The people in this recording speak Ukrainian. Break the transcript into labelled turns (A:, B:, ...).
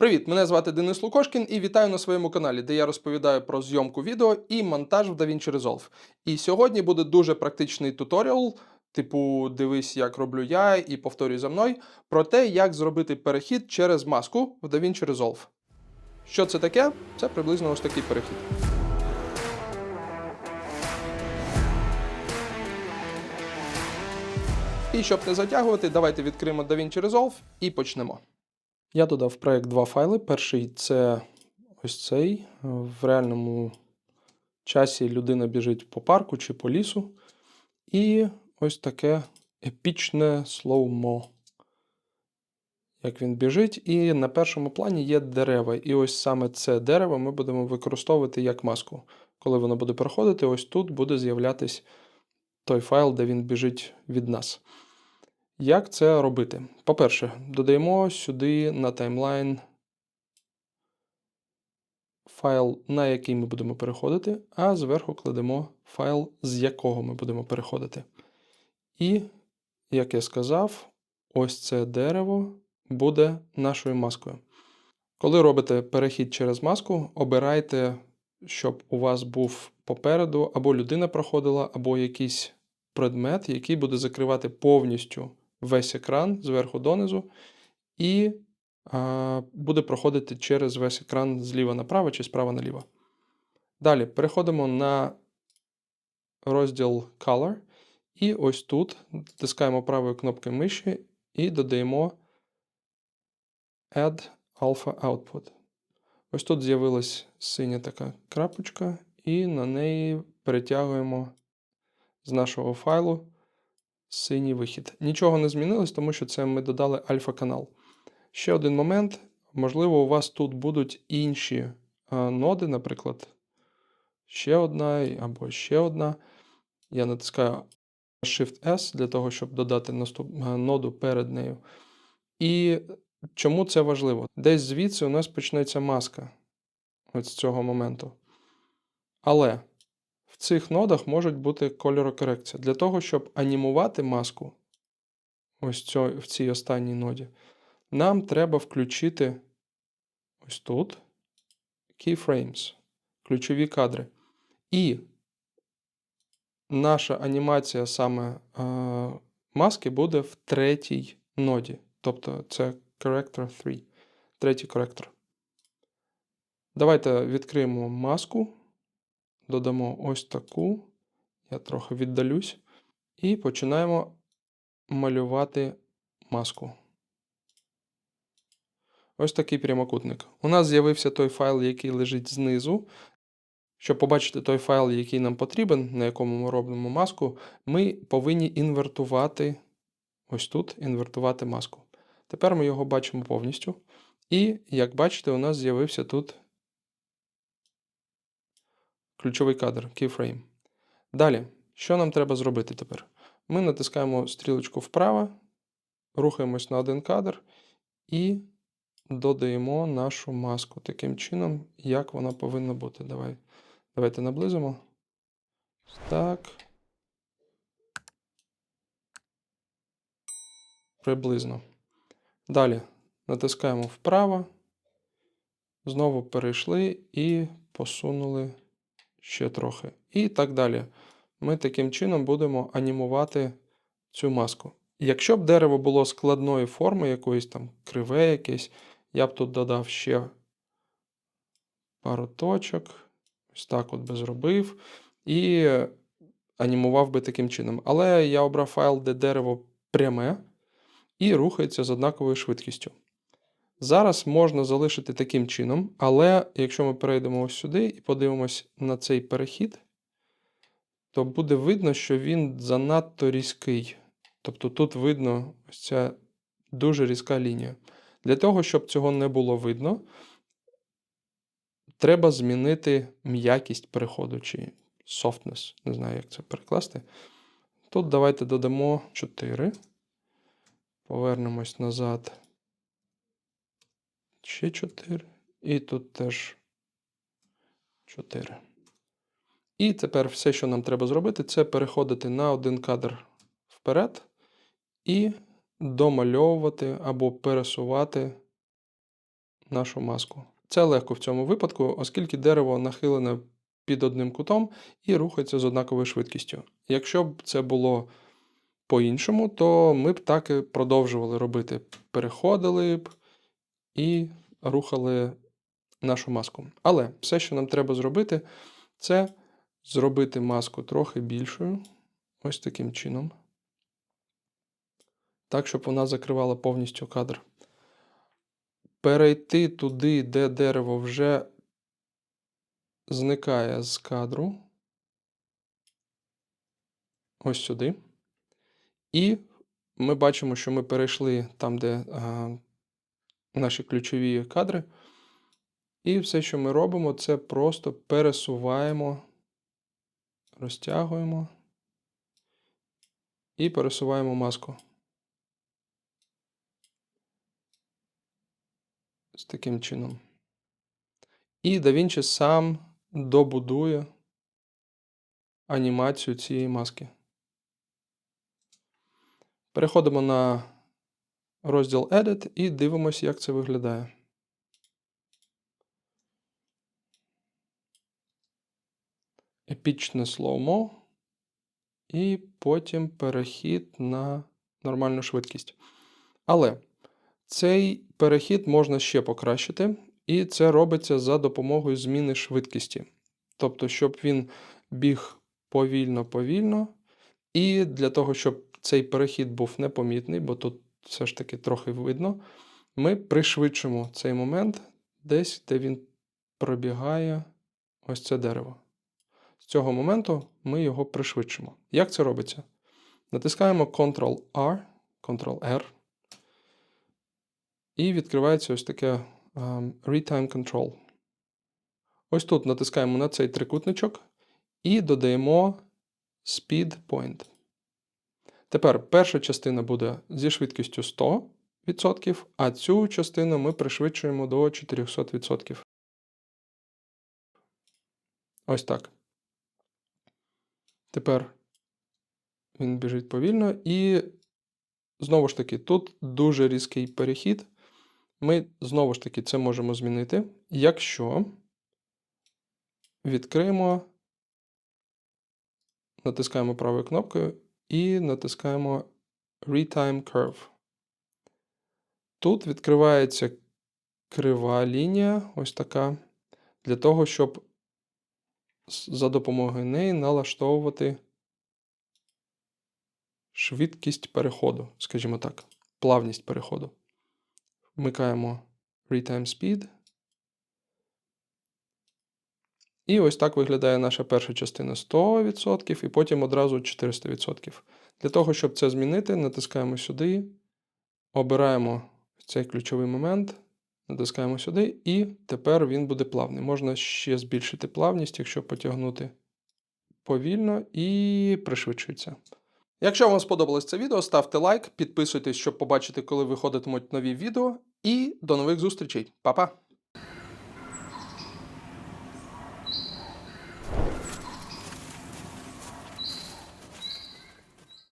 A: Привіт, мене звати Денис Лукошкін і вітаю на своєму каналі, де я розповідаю про зйомку відео і монтаж в DaVinci Resolve. І сьогодні буде дуже практичний туторіал, типу дивись, як роблю я, і повторюй за мною, про те, як зробити перехід через маску в DaVinci Resolve. Що це таке? Це приблизно ось такий перехід. І щоб не затягувати, давайте відкриємо DaVinci Resolve і почнемо. Я додав в проект два файли. Перший це ось цей. В реальному часі людина біжить по парку чи по лісу. І ось таке епічне слоумо. Як він біжить, і на першому плані є дерева. І ось саме це дерево ми будемо використовувати як маску. Коли воно буде проходити, ось тут буде з'являтись той файл, де він біжить від нас. Як це робити? По-перше, додаємо сюди на таймлайн файл, на який ми будемо переходити, а зверху кладемо файл, з якого ми будемо переходити. І, як я сказав, ось це дерево буде нашою маскою. Коли робите перехід через маску, обирайте, щоб у вас був попереду або людина проходила, або якийсь предмет, який буде закривати повністю весь екран зверху донизу, і а, буде проходити через весь екран зліва направо чи справа наліво. Далі переходимо на розділ Color. І ось тут натискаємо правою кнопкою миші і додаємо Add Alpha Output. Ось тут з'явилась синя така крапочка, і на неї перетягуємо з нашого файлу синій вихід. Нічого не змінилось, тому що це ми додали альфа-канал. Ще один момент. Можливо, у вас тут будуть інші а, ноди, наприклад, ще одна або ще одна. Я натискаю Shift-S для того, щоб додати наступ... ноду перед нею. І чому це важливо? Десь звідси у нас почнеться маска ось з цього моменту. Але цих нодах можуть бути кольорокорекція. Для того, щоб анімувати маску ось в цій останній ноді, нам треба включити ось тут keyframes, ключові кадри. І наша анімація саме е, маски буде в третій ноді. Тобто це Corrector 3, третій коректор. Давайте відкриємо маску додамо ось таку. Я трохи віддалюсь. І починаємо малювати маску. Ось такий прямокутник. У нас з'явився той файл, який лежить знизу. Щоб побачити той файл, який нам потрібен, на якому ми робимо маску, ми повинні інвертувати ось тут, інвертувати маску. Тепер ми його бачимо повністю. І, як бачите, у нас з'явився тут ключовий кадр, keyframe. Далі, що нам треба зробити тепер? Ми натискаємо стрілочку вправо, рухаємось на один кадр і додаємо нашу маску таким чином, як вона повинна бути. Давай, Давайте наблизимо. Так. Приблизно. Далі натискаємо вправо. Знову перейшли і посунули ще трохи. І так далі. Ми таким чином будемо анімувати цю маску. Якщо б дерево було складної форми, якоїсь там криве якесь, я б тут додав ще пару точок. Ось так от би зробив. І анімував би таким чином. Але я обрав файл, де дерево пряме і рухається з однаковою швидкістю. Зараз можна залишити таким чином, але якщо ми перейдемо ось сюди і подивимось на цей перехід, то буде видно, що він занадто різкий. Тобто тут видно ось ця дуже різка лінія. Для того, щоб цього не було видно, треба змінити м'якість переходу чи softness, не знаю, як це перекласти. Тут давайте додамо 4. Повернемось назад. Ще 4. І тут теж 4. І тепер все, що нам треба зробити, це переходити на один кадр вперед і домальовувати або пересувати нашу маску. Це легко в цьому випадку, оскільки дерево нахилене під одним кутом і рухається з однаковою швидкістю. Якщо б це було по-іншому, то ми б так і продовжували робити. Переходили б і рухали нашу маску. Але все, що нам треба зробити, це зробити маску трохи більшою, ось таким чином. Так, щоб вона закривала повністю кадр. Перейти туди, де дерево вже зникає з кадру. Ось сюди. І ми бачимо, що ми перейшли там, де наші ключові кадри. І все, що ми робимо, це просто пересуваємо, розтягуємо і пересуваємо маску. З таким чином. І DaVinci сам добудує анімацію цієї маски. Переходимо на розділ Edit і дивимося, як це виглядає. Епічне слоумо. І потім перехід на нормальну швидкість. Але цей перехід можна ще покращити, і це робиться за допомогою зміни швидкості. Тобто, щоб він біг повільно-повільно. І для того, щоб цей перехід був непомітний, бо тут все ж таки трохи видно, ми пришвидшимо цей момент десь, де він пробігає ось це дерево. З цього моменту ми його пришвидшимо. Як це робиться? Натискаємо Ctrl-R, Ctrl-R, і відкривається ось таке um, Retime Control. Ось тут натискаємо на цей трикутничок і додаємо Speed Point. Тепер перша частина буде зі швидкістю 100%, а цю частину ми пришвидшуємо до 400%. Ось так. Тепер він біжить повільно, і знову ж таки, тут дуже різкий перехід. Ми знову ж таки це можемо змінити, якщо відкриємо, натискаємо правою кнопкою і натискаємо Retime Curve. Тут відкривається крива лінія, ось така, для того, щоб за допомогою неї налаштовувати швидкість переходу, скажімо так, плавність переходу. Вмикаємо Retime Speed. І ось так виглядає наша перша частина 100%, і потім одразу 400%. Для того, щоб це змінити, натискаємо сюди, обираємо цей ключовий момент, натискаємо сюди, і тепер він буде плавний. Можна ще збільшити плавність, якщо потягнути повільно і пришвидшується. Якщо вам сподобалось це відео, ставте лайк, підписуйтесь, щоб побачити, коли виходитимуть нові відео. І до нових зустрічей. Па-па!